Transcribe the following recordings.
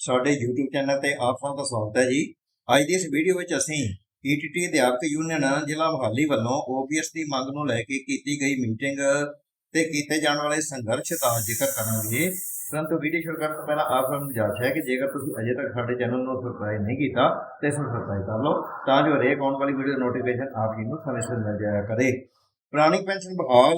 ਸਾਡੇ YouTube channel ਤੇ ਆਪ ਸਭ ਦਾ ਸਵਾਗਤ ਹੈ ਜੀ। ਅੱਜ ਦੀ ਇਸ ਵੀਡੀਓ ਵਿੱਚ ਅਸੀਂ ETT ਅਧਿਆਪਕ ਯੂਨੀਅਨ ਜ਼ਿਲ੍ਹਾ ਮੁਹਾਲੀ ਵੱਲੋਂ OPS ਦੀ ਮੰਗ ਨੂੰ ਲੈ ਕੇ ਕੀਤੀ ਗਈ ਮੀਟਿੰਗ ਤੇ ਕੀਤੇ ਜਾਣ ਵਾਲੇ ਸੰਘਰਸ਼ ਦਾ ਜ਼ਿਕਰ ਕਰਾਂਗੇ। ਪਰੰਤੂ ਵੀਡੀਓ ਸ਼ੁਰੂ ਕਰਨ ਤੋਂ ਪਹਿਲਾਂ ਆਪ ਸਭ ਨੂੰ ਗੁਜ਼ਾਰਿਸ਼ ਹੈ ਕਿ ਜੇਕਰ ਤੁਸੀਂ ਅਜੇ ਤੱਕ ਸਾਡੇ ਚੈਨਲ ਨੂੰ ਸਬਸਕ੍ਰਾਈਬ ਨਹੀਂ ਕੀਤਾ, ਤਾਂ ਇਸ ਨੂੰ ਸਬਸਕ੍ਰਾਈਬ ਕਰ ਲਓ, ਤਾਂ ਜੋ ਹਰੇਕ ਆਉਣ ਵਾਲੀ ਵੀਡੀਓ ਨੋਟੀਫਿਕੇਸ਼ਨ ਆਪ ਜੀ ਨੂੰ ਸਮੇਂ ਸਿਰ ਮਿਲ ਜਾਇਆ ਕਰੇ। ਪੁਰਾਣੀ ਪੈਨਸ਼ਨ ਬਹਾਲ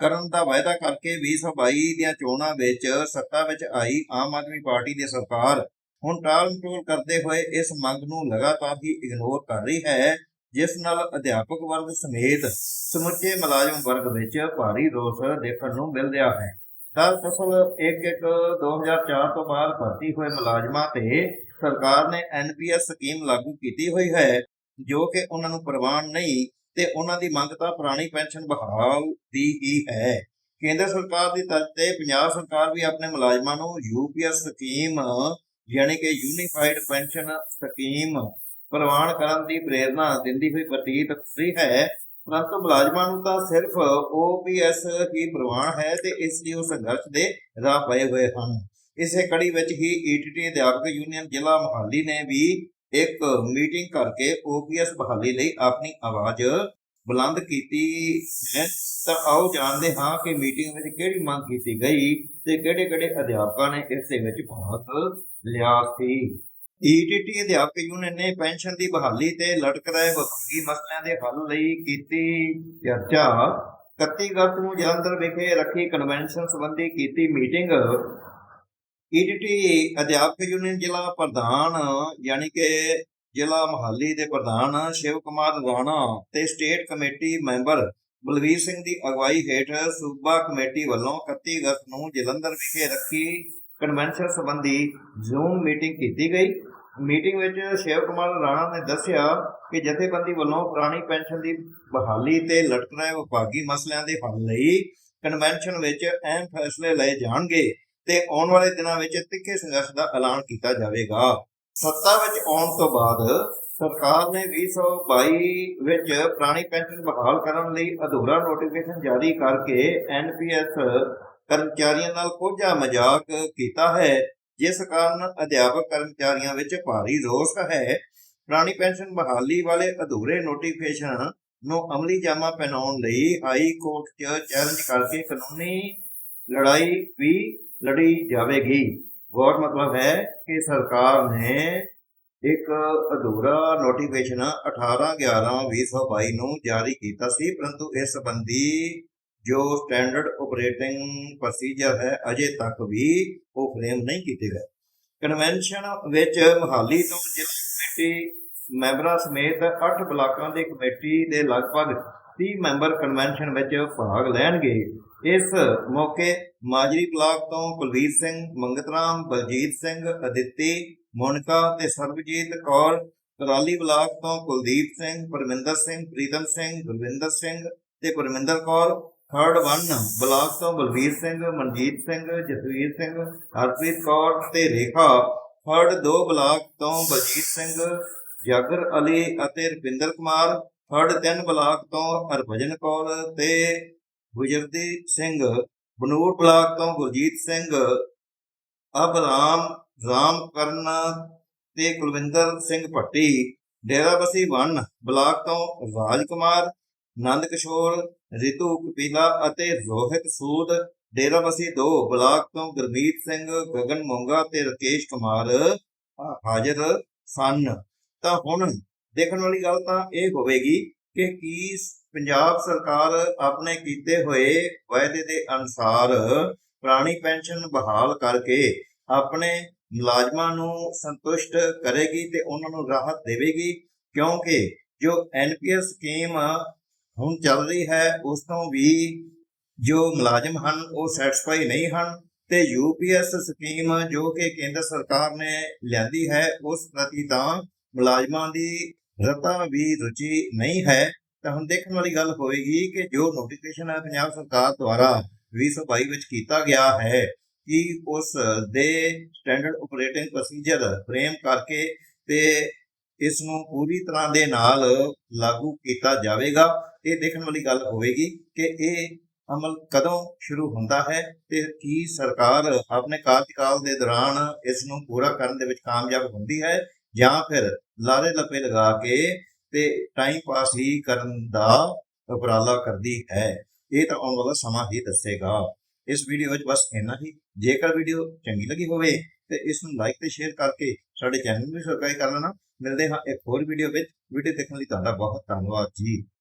ਕਰਨ ਦਾ ਵਾਅਦਾ ਕਰਕੇ 2022 ਦੀਆਂ ਚੋਣਾਂ ਵਿੱਚ ਸੱਤਾ ਵਿੱਚ ਆਈ ਆਮ ਆਦਮੀ ਪਾਰਟੀ ਦੀ ਸਰਕਾਰ। ਹੁਣ ਟਾਲ ਮਟੋਲ ਕਰਦੇ ਹੋਏ ਇਸ ਮੰਗ ਨੂੰ ਲਗਾਤਾਰ ਹੀ ਇਗਨੋਰ ਕਰ ਰਹੀ ਹੈ, ਜਿਸ ਨਾਲ ਅਧਿਆਪਕ ਵਰਗ ਸਮੇਤ ਸਮੁੱਚੇ ਮੁਲਾਜ਼ਮ ਵਰਗ ਵਿੱਚ ਭਾਰੀ ਰੋਸ ਦੇਖਣ ਨੂੰ ਮਿਲ ਰਿਹਾ ਹੈ। ਦਰਅਸਲ 1-1 2004 ਤੋਂ ਬਾਅਦ ਭਰਤੀ ਹੋਏ ਮੁਲਾਜ਼ਮਾਂ ਤੇ ਸਰਕਾਰ ਨੇ ਐਨਪੀਐਸ ਸਕੀਮ ਲਾਗੂ ਕੀਤੀ ਹੋਈ ਹੈ, ਜੋ ਕਿ ਉਹਨਾਂ ਨੂੰ ਪ੍ਰਵਾਨ ਨਹੀਂ ਤੇ ਉਹਨਾਂ ਦੀ ਮੰਗ ਤਾਂ ਪੁਰਾਣੀ ਪੈਨਸ਼ਨ ਬਹਾਲ ਦੀ ਹੀ ਹੈ। ਕੇਂਦਰ ਸਰਕਾਰ ਦੀ ਤਰਜ਼ ਤੇ ਪੰਜਾਬ ਸਰਕਾਰ ਵੀ ਆਪਣੇ ਮੁਲਾਜ਼ਮਾਂ ਨੂੰ ਯੂਪੀਐਸ ਸਕੀਮ ਯਾਨੀ ਕਿ ਯੂਨੀਫਾਈਡ ਪੈਨਸ਼ਨ ਸਕੀਮ ਪ੍ਰਵਾਨ ਕਰਨ ਦੀ ਪ੍ਰੇਰਣਾ ਦਿੰਦੀ ਹੋਈ ਪ੍ਰਤੀਤ ਹੁੰਦੀ ਹੈ। ਪਰੰਤੂ ਮੁਲਾਜ਼ਮਾਂ ਨੂੰ ਤਾਂ ਸਿਰਫ ਓਪੀਐਸ ਹੀ ਪ੍ਰਵਾਨ ਹੈ ਤੇ ਇਸ ਲਈ ਉਹ ਸੰਘਰਸ਼ ਦੇ ਰਾਹ ਪਏ ਹੋਏ ਹਨ। ਇਸੇ ਕੜੀ ਵਿੱਚ ਹੀ ਈਟੀਟੀ ਅਧਿਆਪਕ ਯੂਨੀਅਨ ਜ਼ਿਲ੍ਹਾ ਮੁਹਾਲੀ ਨੇ ਵੀ ਇੱਕ ਮੀਟਿੰਗ ਕਰਕੇ ਓਪੀਐਸ ਬਹਾਲੀ ਲਈ ਆਪਣੀ ਆਵਾਜ਼ ਬੁਲੰਦ ਕੀਤੀ ਹੈ। ਤਾਂ ਆਓ ਜਾਣਦੇ ਹਾਂ ਕਿ ਮੀਟਿੰਗ ਵਿੱਚ ਕਿਹੜੀ ਮੰਗ ਕੀਤੀ ਗਈ ਤੇ ਕਿਹੜੇ-ਕਿਹੜੇ ਅਧਿਆਪਕਾਂ ਨੇ ਇਸ ਦੇ ਵਿੱਚ ਭਾਗ ਲਿਆ ਸੀ। ਈਟੀਟੀ ਅਧਿਆਪਕ ਯੂਨੀਅਨ ਨੇ ਪੈਨਸ਼ਨ ਦੀ ਬਹਾਲੀ ਤੇ ਲਟਕ ਰਹੇ ਵਿਭਾਗੀ ਮਸਲਿਆਂ ਦੇ ਹੱਲ ਲਈ ਕੀਤੀ ਚਰਚਾ। 31 ਅਗਸਤ ਨੂੰ ਜਲੰਧਰ ਵਿਖੇ ਰੱਖੀ ਕਨਵੈਨਸ਼ਨ ਸੰਬੰਧੀ ਕੀਤੀ ਮੀਟਿੰਗ। ਈਟੀਟੀ ਅਧਿਆਪਕ ਯੂਨੀਅਨ ਜ਼ਿਲ੍ਹਾ ਪ੍ਰਧਾਨ, ਯਾਨੀ ਕਿ ਜ਼ਿਲ੍ਹਾ ਮੁਹਾਲੀ ਦੇ ਪ੍ਰਧਾਨ ਸ਼ਿਵ ਕੁਮਾਰ ਰਾਣਾ ਤੇ state committee member Balvir Singh ਦੀ ਅਗਵਾਈ ਹੇਠ ਸੂਬਾ ਕਮੇਟੀ ਵੱਲੋਂ 31 ਅਗਸਤ ਨੂੰ ਜਲੰਧਰ ਵਿਖੇ ਰੱਖੀ ਕਨਵੈਨਸ਼ਨ ਸੰਬੰਧੀ ਜ਼ੂਮ ਮੀਟਿੰਗ ਕੀਤੀ ਗਈ। ਮੀਟਿੰਗ ਵਿੱਚ ਸ਼ਿਵ ਕੁਮਾਰ ਰਾਣਾ ਨੇ ਦੱਸਿਆ ਕਿ ਜਥੇਬੰਦੀ ਵੱਲੋਂ ਪੁਰਾਣੀ ਪੈਨਸ਼ਨ ਦੀ ਬਹਾਲੀ ਤੇ ਲਟਕ ਰਹੇ ਵਿਭਾਗੀ ਮਸਲਿਆਂ ਦੇ ਹੱਲ ਲਈ ਕਨਵੈਨਸ਼ਨ ਵਿੱਚ ਅਹਿਮ ਫੈਸਲੇ ਲਏ ਜਾਣਗੇ। ਤੇ ਆਉਣ ਵਾਲੇ ਦਿਨਾਂ ਵਿੱਚ ਤਿੱਖੇ ਸੰਘਰਸ਼ ਦਾ ਐਲਾਨ ਕੀਤਾ ਜਾਵੇਗਾ। ਸੱਤਾ ਵਿੱਚ ਆਉਣ ਤੋਂ ਬਾਅਦ ਸਰਕਾਰ ਨੇ 2022 ਵਿੱਚ ਪੁਰਾਣੀ ਪੈਨਸ਼ਨ ਬਹਾਲ ਕਰਨ ਲਈ ਅਧੂਰਾ ਨੋਟੀਫਿਕੇਸ਼ਨ ਜਾਰੀ ਕਰਕੇ ਐਨਪੀਐਸ ਕਰਮਚਾਰੀਆਂ ਨਾਲ ਕੋਝਾ ਮਜ਼ਾਕ ਕੀਤਾ ਹੈ, ਜਿਸ ਕਾਰਨ ਅਧਿਆਪਕ ਕਰਮਚਾਰੀਆਂ ਵਿੱਚ ਭਾਰੀ ਰੋਸ ਹੈ। ਪੁਰਾਣੀ ਪੈਨਸ਼ਨ ਬਹਾਲੀ ਵਾਲੇ ਅਧੂਰੇ ਨੋਟੀਫਿਕੇਸ਼ਨ ਨੂੰ ਅਮਲੀ ਜਾਮਾ ਪਹਿਨਾਉਣ ਲਈ ਹਾਈ ਕੋਰਟ 'ਚ ਚੈਲੰਜ ਕਰਕੇ ਕਾਨੂੰਨੀ ਲੜਾਈ ਵੀ ਲੜੀ ਜਾਵੇਗੀ। ਗੌਰ ਮਤਲਬ ਹੈ ਕਿ ਸਰਕਾਰ ਨੇ ਇੱਕ ਅਧੂਰਾ ਨੋਟੀਫਿਕੇਸ਼ਨ 18/11/2022 ਨੂੰ ਜਾਰੀ ਕੀਤਾ ਸੀ, ਪਰੰਤੂ ਇਸ ਸੰਬੰਧੀ ਜੋ ਸਟੈਂਡਰਡ ਆਪਰੇਟਿੰਗ ਪ੍ਰੋਸੀਜਰ ਹੈ, ਅਜੇ ਤੱਕ ਵੀ ਉਹ ਫਰੇਮ ਨਹੀਂ ਕੀਤੇ ਗਏ। ਕਨਵੈਨਸ਼ਨ ਵਿੱਚ ਮੁਹਾਲੀ ਤੋਂ ਜ਼ਿਲ੍ਹਾ ਕਮੇਟੀ ਮੈਂਬਰਾਂ ਸਮੇਤ 8 ਬਲਾਕਾਂ ਦੀ ਕਮੇਟੀ ਦੇ ਲਗਭਗ 30 ਮੈਂਬਰ ਕਨਵੈਨਸ਼ਨ ਵਿੱਚ ਭਾਗ ਲੈਣਗੇ। ਇਸ ਮੌਕੇ ਮਾਜਰੀ ਬਲਾਕ ਤੋਂ ਕੁਲਵੀਰ ਸਿੰਘ ਮੰਗਤਰਾਮ ਬਲਜੀਤ ਸਿੰਘ, ਅਦਿੱਤੀ, ਮੋਨਕਾ ਤੇ ਸਰਬਜੀਤ ਕੌਰ ਕਰਾਲੀ ਬਲਾਕ ਤੋਂ ਕੁਲਦੀਪ ਸਿੰਘ, ਪਰਮਿੰਦਰ ਸਿੰਘ, ਪ੍ਰੀਤਮ ਸਿੰਘ, ਗੁਰਵਿੰਦਰ ਸਿੰਘ ਤੇ ਪਰਮਿੰਦਰ ਕੌਰ, ਥਰਡ 1 ਬਲਾਕ ਤੋਂ ਬਲਵੀਰ ਸਿੰਘ, ਮਨਜੀਤ ਸਿੰਘ, ਜਸਵੀਰ ਸਿੰਘ, ਹਰਪ੍ਰੀਤ ਕੌਰ ਤੇ ਰੇਖਾ, ਥਰਡ ਦੋ ਬਲਾਕ ਤੋਂ ਬਲਜੀਤ ਸਿੰਘ, ਜਾਗਰ ਅਲੀ ਅਤੇ ਰਵਿੰਦਰ ਕੁਮਾਰ ਥਰਡ 3 ਬਲਾਕ ਤੋਂ ਹਰਭਜਨ ਕੌਰ ਤੇ ਗੁਜਰਦੀਪ ਸਿੰਘ, ਬਨੂੜ ਬਲਾਕ ਤੋਂ ਗੁਰਜੀਤ ਸਿੰਘ ਅਬਰਾਮ ਰਾਮ ਕਰਨ ਤੇ ਕੁਲਵਿੰਦਰ ਸਿੰਘ ਭੱਟੀ, ਡੇਰਾਬੱਸੀ 1 ਬਲਾਕ ਤੋਂ ਰਾਜ ਕੁਮਾਰ ਨੰਦ ਕਿਸ਼ੋਰ, ਰਿਤੂ ਕਪੀਲਾ ਅਤੇ ਰੋਹਿਤ ਸੂਦ, ਡੇਰਾਬੱਸੀ 2 ਬਲਾਕ ਤੋਂ ਗੁਰਮੀਤ ਸਿੰਘ, ਗਗਨ ਮੋਂਗਾ ਤੇ ਰਕੇਸ਼ ਕੁਮਾਰ ਹਾਜ਼ਰ ਸਨ। ਤਾਂ ਹੁਣ ਦੇਖਣ ਵਾਲੀ ਗੱਲ ਤਾਂ ਇਹ ਹੋਵੇਗੀ ਕਿ ਕੀ ਪੰਜਾਬ ਸਰਕਾਰ ਆਪਣੇ ਕੀਤੇ ਹੋਏ ਵਾਅਦੇ ਦੇ ਅਨੁਸਾਰ ਪੁਰਾਣੀ ਪੈਨਸ਼ਨ ਬਹਾਲ ਕਰਕੇ ਆਪਣੇ ਮੁਲਾਜ਼ਮਾਂ ਨੂੰ ਸੰਤੁਸ਼ਟ ਕਰੇਗੀ ਤੇ ਉਹਨਾਂ ਨੂੰ ਰਾਹਤ ਦੇਵੇਗੀ, ਕਿਉਂਕਿ ਜੋ ਐਨਪੀਐਸ ਸਕੀਮ ਹੁਣ ਚੱਲ ਰਹੀ ਹੈ, ਉਸ ਤੋਂ ਵੀ ਜੋ ਮੁਲਾਜ਼ਮ ਹਨ, ਉਹ ਸੈਟੀਸਫਾਈ ਨਹੀਂ ਹਨ ਤੇ ਯੂਪੀਐਸ ਸਕੀਮ ਜੋ ਕਿ ਕੇਂਦਰ ਸਰਕਾਰ ਨੇ ਲਿਆਂਦੀ ਹੈ, ਉਸ ਪ੍ਰਤੀ ਤਾਂ ਮੁਲਾਜ਼ਮਾਂ ਦੀ ਰਤਾ ਵੀ ਰੁਚੀ ਨਹੀਂ ਹੈ, ਤਾਂ ਹੁਣ ਦੇਖਣ ਵਾਲੀ ਗੱਲ ਹੋਵੇਗੀ ਕਿ ਜੋ ਨੋਟੀਫਿਕੇਸ਼ਨ ਹੈ ਪੰਜਾਬ ਸਰਕਾਰ ਦੁਆਰਾ 2022 ਵਿੱਚ ਕੀਤਾ ਗਿਆ ਹੈ ਕਿ ਉਸ ਦੇ ਸਟੈਂਡਰਡ ਆਪਰੇਟਿੰਗ ਪ੍ਰੋਸੀਜਰ ਫਰੇਮ ਕਰਕੇ ਤੇ ਇਸ ਨੂੰ ਪੂਰੀ ਤਰ੍ਹਾਂ ਦੇ ਨਾਲ ਲਾਗੂ ਕੀਤਾ ਜਾਵੇਗਾ। ਇਹ ਦੇਖਣ ਵਾਲੀ ਗੱਲ ਹੋਵੇਗੀ ਕਿ ਇਹ ਅਮਲ ਕਦੋਂ ਸ਼ੁਰੂ ਹੁੰਦਾ ਹੈ ਤੇ ਕੀ ਸਰਕਾਰ ਆਪਣੇ ਕਾਰਜਕਾਲ ਦੇ ਦੌਰਾਨ ਇਸ ਨੂੰ ਪੂਰਾ ਕਰਨ ਦੇ ਵਿੱਚ ਕਾਮਯਾਬ ਹੁੰਦੀ ਹੈ। ਜਾਂ ਫਿਰ ਲਾਰੇ ਲੱਪੇ ਲਗਾ ਕੇ ਤੇ ਟਾਈਮ ਪਾਸ ਹੀ ਕਰਨ ਦਾ ਉਪਰਾਲਾ ਕਰਦੀ ਹੈ। ਇਹ ਤਾਂ ਆਉਣ ਵਾਲਾ ਸਮਾਂ ਹੀ ਦੱਸੇਗਾ। ਇਸ ਵੀਡੀਓ ਵਿੱਚ ਬਸ ਇੰਨਾ ਹੀ। ਜੇਕਰ ਵੀਡੀਓ ਚੰਗੀ ਲੱਗੀ ਹੋਵੇ ਤੇ ਇਸ ਨੂੰ ਲਾਈਕ ਤੇ ਸ਼ੇਅਰ ਕਰਕੇ ਸਾਡੇ ਚੈਨਲ ਨੂੰ ਵੀ ਸਬਸਕ੍ਰਾਈਬ ਕਰ ਲੈਣਾ। ਮਿਲਦੇ ਹਾਂ ਇੱਕ ਹੋਰ ਵੀਡੀਓ ਵਿੱਚ। ਵੀਡੀਓ ਦੇਖਣ ਲਈ ਤੁਹਾਡਾ ਬਹੁਤ ਧੰਨਵਾਦ ਜੀ।